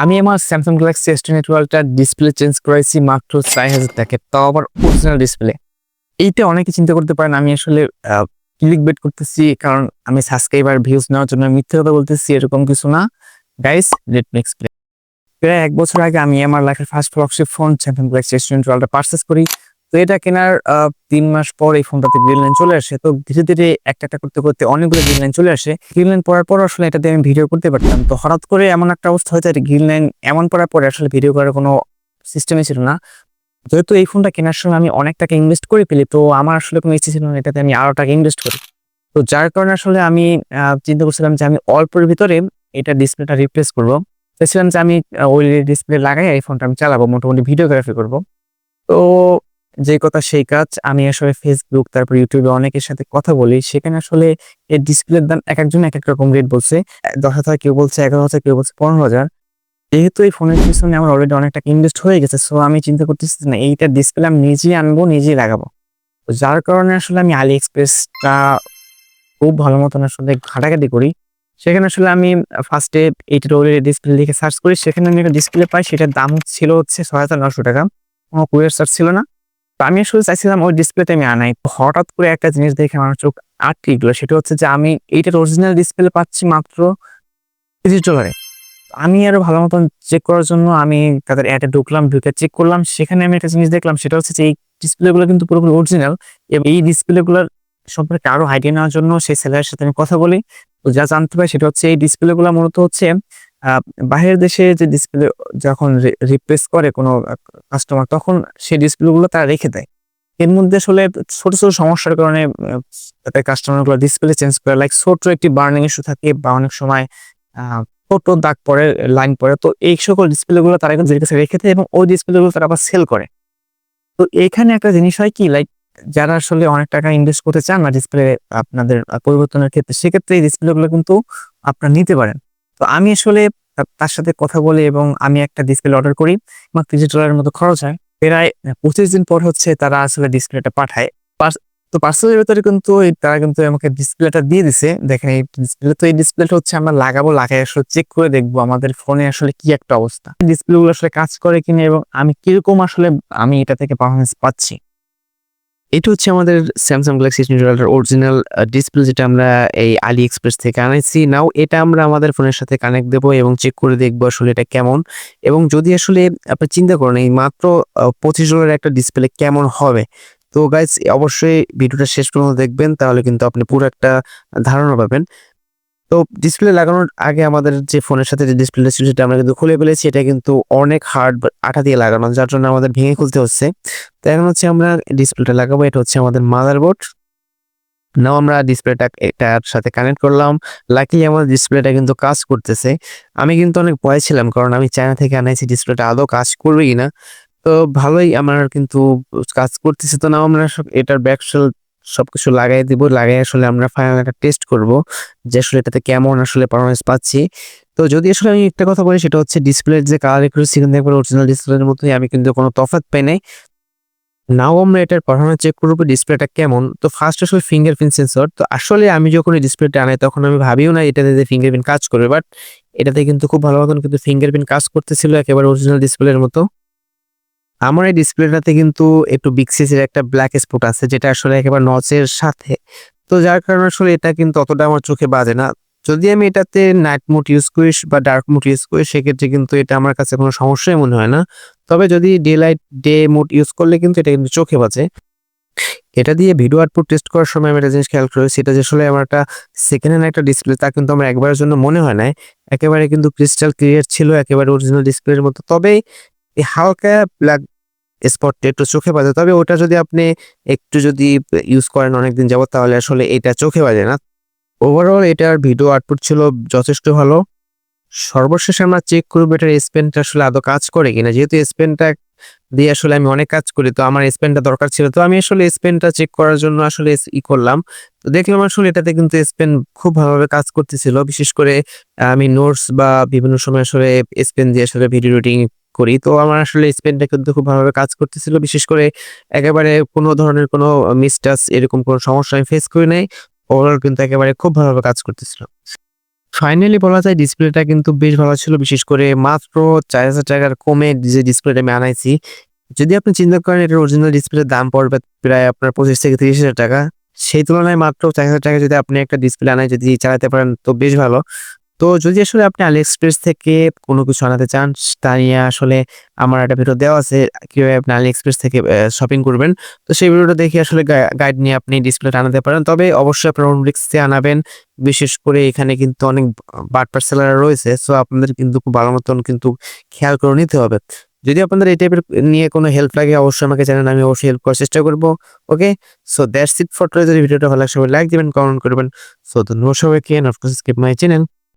আমি আমার Samsung Galaxy S twenty টুয়েলভটা ডিসপ্লে চেঞ্জ করেছি মাত্র চার হাজার টাকা তাও আবার অরিজিনাল ডিসপ্লে এইটা অনেকে চিন্তা করতে পারেন, আমি আসলে ক্লিক বেট করতেছি, কারণ আমি সাবস্ক্রাইবার ভিউজ নেওয়ার জন্য মিথ্যে কথা বলতেছি, এরকম কিছু না। গাইস লেট মি এক্সপ্লেন প্রায় এক বছর আগে আমি আমার লাইফের first flagship phone Samsung Galaxy S twenty টুয়েলভটা purchase করি। তো এটা কেনার তিন মাস পর এই ফোনটাতে গ্রিন লাইন চলে আসে। তো ধীরে ধীরে একটা একটা করতে করতে অনেকগুলো গ্রিন লাইন চলে আসে। গ্রিন লাইন পড়ার পর আসলে এটাতে আমি ভিডিও করতে পারতাম। তো হঠাৎ করে এমন একটা অবস্থা হয়েছে গ্রিন লাইন এমন পড়ার পরে আসলে ভিডিও করার কোনো সিস্টেমই ছিল না। যেহেতু এই ফোনটা কেনার সময় আমি অনেক টাকা ইনভেস্ট করে ফেলি, তো আমার আসলে কোনো ইচ্ছে ছিল না এটাতে আমি আরও টাকা ইনভেস্ট করি। তো যার কারণে আসলে আমি চিন্তা করছিলাম যে আমি অল্পের ভিতরে এটা ডিসপ্লেটা রিপ্লেস করব। চাইছিলাম যে আমি ওই ডিসপ্লে লাগাই, এই ফোনটা আমি চালাবো, মোটামুটি ভিডিওগ্রাফি করব। তো যে কথা সেই কাজ, আমি আসলে ফেসবুক তারপর ইউটিউবে অনেকের সাথে কথা বলি। সেখানে আসলে এই ডিসপ্লের দাম এক একজন এক এক রকম রেট বলছে। দশ হাজার কেউ বলছে, এগারো হাজার কেউ বলছে, পনেরো হাজার। যেহেতু এই ফোনের পিছনে আমার অলরেডি অনেক টাকা ইনভেস্ট হয়ে গেছে সো আমি চিন্তা করতেছি না, এইটা ডিসপ্লে আমি নিজেই আনব, নিজেই লাগাবো। যার কারণে আসলে আমি আলি এক্সপ্রেসটা খুব ভালো মতন আসলে ঘাটাঘাটি করি। সেখানে আসলে আমি ফার্স্টে এইটার অলরেডি ডিসপ্লে লিখে সার্চ করি। সেখানে আমি একটা ডিসপ্লে পাই, সেটার দাম ছিল হচ্ছে ছয় হাজার নশো টাকা। কোনো কুরিয়ার চার্জ ছিল না। আমি আসলে চাইছিলাম ওই ডিসপ্লেতে আমি আনাই। হঠাৎ করে একটা জিনিস দেখে আমার চোখ আটকে গেলো। সেটা হচ্ছে যে আমি এইটার অরিজিনাল ডিসপ্লে পাচ্ছি মাত্র তিরিশ ডলারে আমি আরও ভালো মতন চেক করার জন্য আমি তাদের অ্যাডে ঢুকলাম, ঢুকে চেক করলাম। সেখানে আমি একটা জিনিস দেখলাম, সেটা হচ্ছে যে এই ডিসপ্লেগুলো কিন্তু পুরোপুরি অরিজিনাল এবং এই ডিসপ্লেগুলোর সম্পর্কে আরও আইডিয়া নেওয়ার জন্য সেই সেলারের সাথে আমি কথা বলি। তো যা জানতে পারি সেটা হচ্ছে এই ডিসপ্লেগুলো মূলত হচ্ছে বাইরের দেশে যে ডিসপ্লে যখন রিপ্লেস করে কোনো কাস্টমার তখন সেই ডিসপ্লেগুলো তারা রেখে দেয়। এর মধ্যে আসলে ছোট ছোট সমস্যার কারণে কাস্টমারগুলো ডিসপ্লে চেঞ্জ করে। লাইক ছোট একটি বার্নিং ইস্যু থাকে বা অনেক সময় ছোট দাগ পড়ে লাইন পড়ে। তো এই সকল ডিসপ্লে গুলো তারা কিন্তু কাছে রেখে দেয় এবং ওই ডিসপ্লে গুলো তারা আবার সেল করে। তো এখানে একটা জিনিস হয় কি লাইক যারা আসলে অনেক টাকা ইনভেস্ট করতে চান না ডিসপ্লে আপনাদের পরিবর্তনের ক্ষেত্রে, সেক্ষেত্রে এই ডিসপ্লে গুলো কিন্তু আপনারা নিতে পারেন। তো আমি আসলে তার সাথে কথা বলে এবং আমি একটা ডিসপ্লে অর্ডার করি আমার তিরিশ ডলারের মতো খরচ হয়। প্রায় পঁচিশ দিন পর হচ্ছে তারা আসলে ডিসপ্লেটা পাঠায়। তো পার্সেলের ভেতরে কিন্তু তারা কিন্তু আমাকে ডিসপ্লেটা দিয়ে দিছে। দেখেন এই ডিসপ্লে তো এই ডিসপ্লেটা হচ্ছে আমরা লাগাবো লাগাই আসলে চেক করে দেখব আমাদের ফোনে আসলে কি একটা অবস্থা। ডিসপ্লে গুলো আসলে কাজ করে কিনা এবং আমি কীরকম আসলে আমি এটা থেকে পারফরমেন্স পাচ্ছি। এটা হচ্ছে আমাদের স্যামসাং গ্যালাক্সি নিউট্রালটার অরিজিনাল ডিসপ্লে যেটা আমরা এই আলি এক্সপ্রেস থেকে আনাইছি নাও এটা আমরা আমাদের ফোনের সাথে কানেক্ট দেবো এবং চেক করে দেখব আসলে এটা কেমন। এবং যদি আসলে আপনি চিন্তা করেন, এই মাত্র পঁচিশ ডলারের একটা ডিসপ্লে কেমন হবে? তো গাইজ অবশ্যই ভিডিওটা শেষ পর্যন্ত দেখবেন, তাহলে কিন্তু আপনি পুরো একটা ধারণা পাবেন। তো ডিসপ্লে লাগানোর আগে আমাদের যে ফোনের সাথে যে ডিসপ্লেটা ছিল সেটা আমরা কিন্তু খুলে ফেলেছি। এটা কিন্তু অনেক হার্ড আঠা দিয়ে লাগানো, যার জন্য আমাদের ভেঙে খুলতে হচ্ছে। তো এখন হচ্ছে আমরা ডিসপ্লেটা লাগাবো। এটা হচ্ছে আমাদের মাদারবোর্ড নাও আমরা ডিসপ্লেটা এটার সাথে কানেক্ট করলাম। লাকিলি আমার ডিসপ্লেটা কিন্তু কাজ করতেছে। আমি কিন্তু অনেক ভয় ছিলাম, কারণ আমি চায়না থেকে আনাইছি ডিসপ্লেটা আদৌ কাজ করবে কিনা। তো ভালোই আমার কিন্তু কাজ করতেছে। তো নাও আমরা এটার ব্যাকসেল সবকিছু লাগাই দিব, লাগাই আসলে আমরা ফাইনাল একটা টেস্ট করব যে আসলে এটাতে কেমন আসলে পারফরমেন্স পাচ্ছি। তো যদি আসলে আমি একটা কথা বলি সেটা হচ্ছে ডিসপ্লের যে কালার রেখেছি কিন্তু একবার অরিজিনাল ডিসপ্লের মতোই আমি কিন্তু কোনো তফাৎ পাই নাই। নাও আমরা এটার পারফরমেন্স চেক করব ডিসপ্লেটা কেমন। তো ফার্স্ট আসলে ফিঙ্গারপ্রিন্ট সেন্সর তো আসলে আমি যখন এই ডিসপ্লেটা আনাই তখন আমি ভাবিও না এটাতে যে ফিঙ্গারপ্রিন্ট কাজ করবে বাট এটাতে কিন্তু খুব ভালো মতন কিন্তু ফিঙ্গারপ্রিন্ট কাজ করতেছিল একেবারে অরিজিনাল ডিসপ্লের মতো। আমার এই ডিসপ্লেটাতে কিন্তু একটু বিগ সাইজের একটা ব্ল্যাক স্পট আছে, যেটা আসলে একেবারে নচের সাথে। তো যার কারণে আসলে এটা কিন্তু অতটা আমার চোখে বাজে না। যদি আমি এটাতে নাইট মোড ইউজ করি বা ডার্ক মোড ইউজ করি, সেক্ষেত্রে কিন্তু এটা আমার কাছে কোনো সমস্যাই মনে হয় না। তবে যদি day light day mode use করলে কিন্তু এটা কিন্তু চোখে বাজে। এটা দিয়ে ভিডিও আউটপুট টেস্ট করার সময় আমি একটা জিনিস খেয়াল করি, সেটা যে আসলে আমার একটা সেকেন্ড হ্যান্ড একটা ডিসপ্লে তা কিন্তু আমার একবারের জন্য মনে হয় না একেবারে কিন্তু ক্রিস্টাল ক্লিয়ার ছিল, একেবারে অরিজিনাল ডিসপ্লের মতো। তবে এই হালকা ব্ল্যাক স্পটটা একটু চোখে বাজে। তবে ওটা যদি আপনি একটু যদি ইউজ করেন অনেকদিন যাবত তাহলে আসলে এটা চোখে বাজে না। ওভারঅল এটার ভিডিও আউটপুট ছিল যথেষ্ট ভালো। সর্বশেষে আমরা চেক করব এটার স্পেনটা আসলে আদৌ কাজ করে কিনা। যেহেতু স্পেনটা দিয়ে আসলে আমি অনেক কাজ করি, তো আমার স্পেনটা দরকার ছিল। তো আমি আসলে স্পেনটা চেক করার জন্য আসলে ই করলাম। তো দেখলাম আসলে এটাতে কিন্তু স্পেন খুব ভালোভাবে কাজ করতেছিল। বিশেষ করে আমি নোটস বা বিভিন্ন সময় আসলে স্পেন দিয়ে আসলে ভিডিও এডিটিং করি। তো আমার আসলে স্পেনটা কিন্তু খুব ভালোভাবে কাজ করতেছিল। বিশেষ করে একেবারে কোনো ধরনের কোনো মিসটাচ এরকম কোনো সমস্যা আমি ফেস করি নাই। ওভারঅল কিন্তু একেবারে খুব ভালোভাবে কাজ করতেছিল। ফাইনালি বলা যায় ডিসপ্লেটা কিন্তু বেশ ভালো ছিল। বিশেষ করে মাত্র চার হাজার টাকার কমে যে ডিসপ্লেটা আমি আনাইছি। যদি আপনি চিন্তা করেন, এটার অরিজিনাল ডিসপ্লের দাম পড়বে প্রায় আপনার পঁচিশ থেকে তিরিশ হাজার টাকা। সেই তুলনায় মাত্র চার হাজার টাকা যদি আপনি একটা ডিসপ্লে আনায় যদি চালাতে পারেন, তো বেশ ভালো। তো যদি আসলে আপনি আলি এক্সপ্রেস থেকে কোনো কিছু আনাতে চান তা নিয়ে আসলে আমার একটা ভিডিও দেওয়া আছে কীভাবে আপনি আলি এক্সপ্রেস থেকে শপিং করবেন তো সেই ভিডিওটা দেখে আসলে গাইড নিয়ে আপনি ডিসপ্লেটা আনাতে পারেন তবে অবশ্যই আপনার ওন রিক্সে আনাবেন বিশেষ করে এখানে কিন্তু অনেক বাটপার সেলার রয়েছে সো আপনাদের কিন্তু খুব ভালো মতন কিন্তু খেয়াল করে নিতে হবে যদি আপনাদের এই টাইপের নিয়ে কোনো হেল্প লাগে অবশ্যই আমাকে জানান আমি অবশ্যই হেল্প করার চেষ্টা করব okay so that's it for যদি ভিডিওটা ভালো লাগে সবাই লাইক দিবেন কমেন্ট করবেন সো ধন্যবাদ সবাইকে নট স্কিপ মাই চ্যানেল